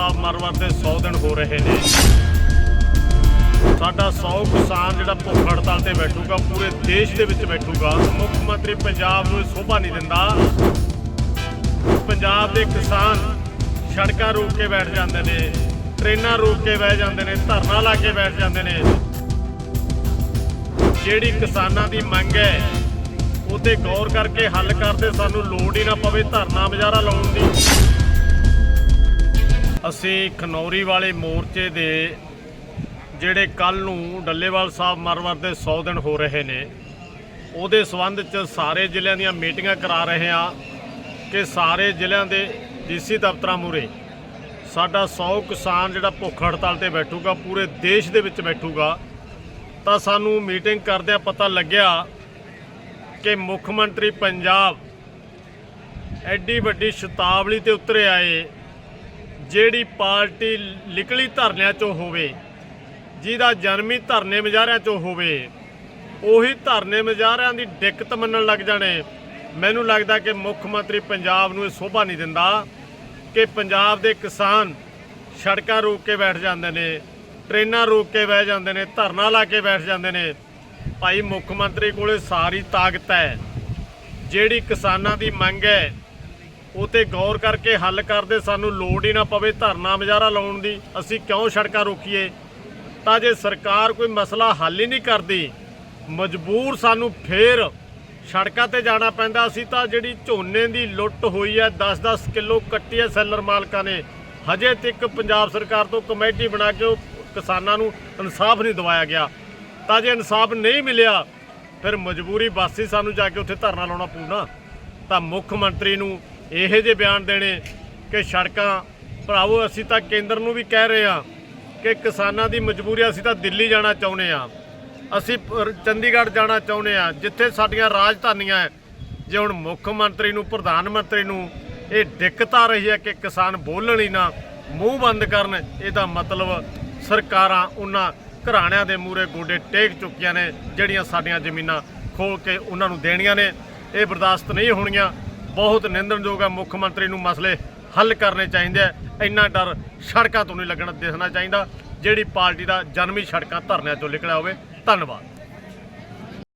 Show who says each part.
Speaker 1: ਸਾਹਿਬ ਮਰਵਰ ਦੇ 100 ਦਿਨ ਹੋ ਰਹੇ ਨੇ। ਸਾਡਾ 100 ਕਿਸਾਨ ਜਿਹੜਾ ਭੁੱਖ ਹੜਤਾਲ ਤੇ ਬੈਠੂਗਾ, ਪੂਰੇ ਦੇਸ਼ ਦੇ ਵਿੱਚ ਬੈਠੂਗਾ। ਮੁੱਖ ਮੰਤਰੀ ਪੰਜਾਬ ਨੂੰ ਸ਼ੋਭਾ ਨਹੀਂ ਦਿੰਦਾ। ਪੰਜਾਬ ਦੇ ਕਿਸਾਨ ਸੜਕਾਂ ਰੋਕ ਕੇ ਬੈਠ ਜਾਂਦੇ ਨੇ, ਟ੍ਰੇਨਾਂ ਰੋਕ ਕੇ ਬਹਿ ਜਾਂਦੇ ਨੇ, ਧਰਨਾ ਲਾ ਕੇ ਬੈਠ ਜਾਂਦੇ ਨੇ। ਜਿਹੜੀ ਕਿਸਾਨਾਂ ਦੀ ਮੰਗ ਹੈ ਉਹ ਤੇ ਗੌਰ ਕਰਕੇ ਹੱਲ ਕਰਦੇ ਸਾਨੂੰ ਲੋੜ ਹੀ ਨਾ ਪਵੇ ਧਰਨਾ ਮੁਜ਼ਾਹਰਾ ਲਾਉਣ ਦੀ। ਅਸੀਂ ਖਨੌਰੀ ਵਾਲੇ ਮੋਰਚੇ ਦੇ ਜਿਹੜੇ ਕੱਲ ਨੂੰ ਡੱਲੇਵਾਲ ਸਾਹਿਬ ਮਰਵਰ ਦੇ 100 ਦਿਨ ਹੋ ਰਹੇ ਨੇ, ਉਹਦੇ ਸਬੰਧ ਚ ਸਾਰੇ ਜ਼ਿਲ੍ਹਿਆਂ ਦੀਆਂ ਮੀਟਿੰਗਾਂ ਕਰਾ ਰਹੇ ਹਾਂ ਕਿ ਸਾਰੇ ਜ਼ਿਲ੍ਹਿਆਂ ਦੇ ਡੀਸੀ ਦਫ਼ਤਰਾਂ ਮੂਰੇ ਸਾਡਾ 100 ਕਿਸਾਨ ਜਿਹੜਾ ਭੁੱਖ ਹੜਤਾਲ ਤੇ ਬੈਠੂਗਾ, ਪੂਰੇ ਦੇਸ਼ ਦੇ ਵਿੱਚ ਬੈਠੂਗਾ, ਤਾਂ ਸਾਨੂੰ ਮੀਟਿੰਗ ਕਰਦਿਆਂ ਪਤਾ ਲੱਗਿਆ ਕਿ ਮੁੱਖ ਮੰਤਰੀ ਪੰਜਾਬ ਐਡੀ ਵੱਡੀ ਸ਼ਤਾਬਲੀ ਤੇ ਉਤਰੇ ਆਏ ਜਿਹੜੀ ਪਾਰਟੀ ਨਿਕਲੀ ਧਰਨਿਆਂ ਚੋਂ ਹੋਵੇ, ਜਿਹਦਾ ਜਨਮੀ ਧਰਨੇ ਮੁਜ਼ਾਹਰਿਆਂ ਚੋਂ ਹੋਵੇ, ਉਹੀ ਧਰਨੇ ਮੁਜ਼ਾਹਰਿਆਂ ਦੀ ਦਿੱਕਤ ਮੰਨਣ ਲੱਗ ਜਾਣੇ। ਮੈਨੂੰ ਲੱਗਦਾ ਕਿ ਮੁੱਖ ਮੰਤਰੀ ਪੰਜਾਬ ਨੂੰ ਇਹ ਸ਼ੋਭਾ ਨਹੀਂ ਦਿੰਦਾ ਕਿ ਪੰਜਾਬ ਦੇ ਕਿਸਾਨ ਸੜਕਾਂ ਰੋਕ ਕੇ ਬੈਠ ਜਾਂਦੇ ਨੇ, ਟ੍ਰੇਨਾਂ ਰੋਕ ਕੇ ਬਹਿ ਜਾਂਦੇ ਨੇ, ਧਰਨਾ ਲਾ ਕੇ ਬੈਠ ਜਾਂਦੇ ਨੇ। ਭਾਈ ਮੁੱਖ ਮੰਤਰੀ ਕੋਲੇ ਸਾਰੀ ਤਾਕਤ ਹੈ। ਜਿਹੜੀ ਕਿਸਾਨਾਂ ਦੀ ਮੰਗ ਹੈ ਉਹ ਤੇ ਗੌਰ ਕਰਕੇ ਹੱਲ ਕਰਦੇ ਸਾਨੂੰ ਲੋੜ ਹੀ ਨਾ ਪਵੇ ਧਰਨਾ ਮੁਜ਼ਾਹਰਾ ਲਾਉਣ ਦੀ। ਅਸੀਂ ਕਿਉਂ ਸੜਕਾਂ ਰੋਕੀਏ? ਤਾਂ ਜੇ ਸਰਕਾਰ ਕੋਈ ਮਸਲਾ ਹੱਲ ਹੀ ਨਹੀਂ ਕਰਦੀ, ਮਜਬੂਰ ਸਾਨੂੰ ਫੇਰ ਸੜਕਾਂ ਤੇ ਜਾਣਾ ਪੈਂਦਾ। ਅਸੀਂ ਤਾਂ ਜਿਹੜੀ ਝੋਨੇ ਦੀ ਲੁੱਟ ਹੋਈ ਹੈ 10-10 ਕਿਲੋ ਕੱਟੀ ਹੈ ਸੈਲਰ ਮਾਲਕਾਂ ਨੇ। ਹਜੇ ਤੱਕ ਪੰਜਾਬ ਸਰਕਾਰ ਤੋਂ ਕਮੇਟੀ ਬਣਾ ਕੇ ਉਹ ਕਿਸਾਨਾਂ ਨੂੰ ਇਨਸਾਫ ਨਹੀਂ ਦਿਵਾਇਆ ਗਿਆ। ਤਾਂ ਜੇ ਇਨਸਾਫ ਨਹੀਂ ਮਿਲਿਆ, ਫਿਰ ਮਜਬੂਰੀ ਬਾਸੀ ਸਾਨੂੰ ਜਾ ਕੇ ਉੱਥੇ ਧਰਨਾ ਲਾਉਣਾ ਪਊਣਾ ਤਾਂ ਮੁੱਖ ਮੰਤਰੀ ਨੂੰ ਇਹੋ ਜਿਹੇ ਬਿਆਨ ਦੇਣੇ ਕਿ ਸੜਕਾਂ, ਭਰਾਵੋ, ਅਸੀਂ ਤਾਂ ਕੇਂਦਰ ਨੂੰ ਵੀ ਕਹਿ ਰਹੇ ਹਾਂ ਕਿ ਕਿਸਾਨਾਂ ਦੀ ਮਜਬੂਰੀ ਅਸੀਂ ਤਾਂ ਦਿੱਲੀ ਜਾਣਾ ਚਾਹੁੰਦੇ ਆ ਅਸੀਂ ਚੰਡੀਗੜ੍ਹ ਜਾਣਾ ਚਾਹੁੰਦੇ ਆ ਜਿੱਥੇ ਸਾਡੀਆਂ ਰਾਜਧਾਨੀਆਂ ਜੇ ਹੁਣ ਮੁੱਖ ਮੰਤਰੀ ਨੂੰ, ਪ੍ਰਧਾਨ ਮੰਤਰੀ ਨੂੰ ਇਹ ਦਿੱਕਤ ਆ ਰਹੀ ਹੈ ਕਿ ਕਿਸਾਨ ਬੋਲਣ ਹੀ ਨਾ, ਮੂੰਹ ਬੰਦ ਕਰਨ, ਇਹਦਾ ਮਤਲਬ ਸਰਕਾਰਾਂ ਉਹਨਾਂ ਘਰਾਣਿਆਂ ਦੇ ਮੂਰੇ ਗੋਡੇ ਟੇਕ ਚੁੱਕੀਆਂ ਨੇ, ਜਿਹੜੀਆਂ ਸਾਡੀਆਂ ਜ਼ਮੀਨਾਂ ਖੋਲ ਕੇ ਉਹਨਾਂ ਨੂੰ ਦੇਣੀਆਂ ਨੇ। ਇਹ ਬਰਦਾਸ਼ਤ ਨਹੀਂ ਹੋਣੀਆਂ। ਬਹੁਤ ਨਿੰਦਣਯੋਗ ਹੈ ਮੁੱਖ ਮੰਤਰੀ ਨੂੰ ਮਸਲੇ ਹੱਲ ਕਰਨੇ ਚਾਹੀਦੇ ਆ। ਇੰਨਾ ਡਰ ਸੜਕਾਂ ਤੋਂ ਨਹੀਂ ਲੱਗਣਾ ਦਿਸਣਾ ਚਾਹੀਦਾ। ਜਿਹੜੀ ਪਾਰਟੀ ਦਾ ਜਨਮੀ ਸੜਕਾਂ ਧਰਨਿਆਂ ਚੋਂ ਨਿਕਲਿਆ ਹੋਵੇ, ਧੰਨਵਾਦ।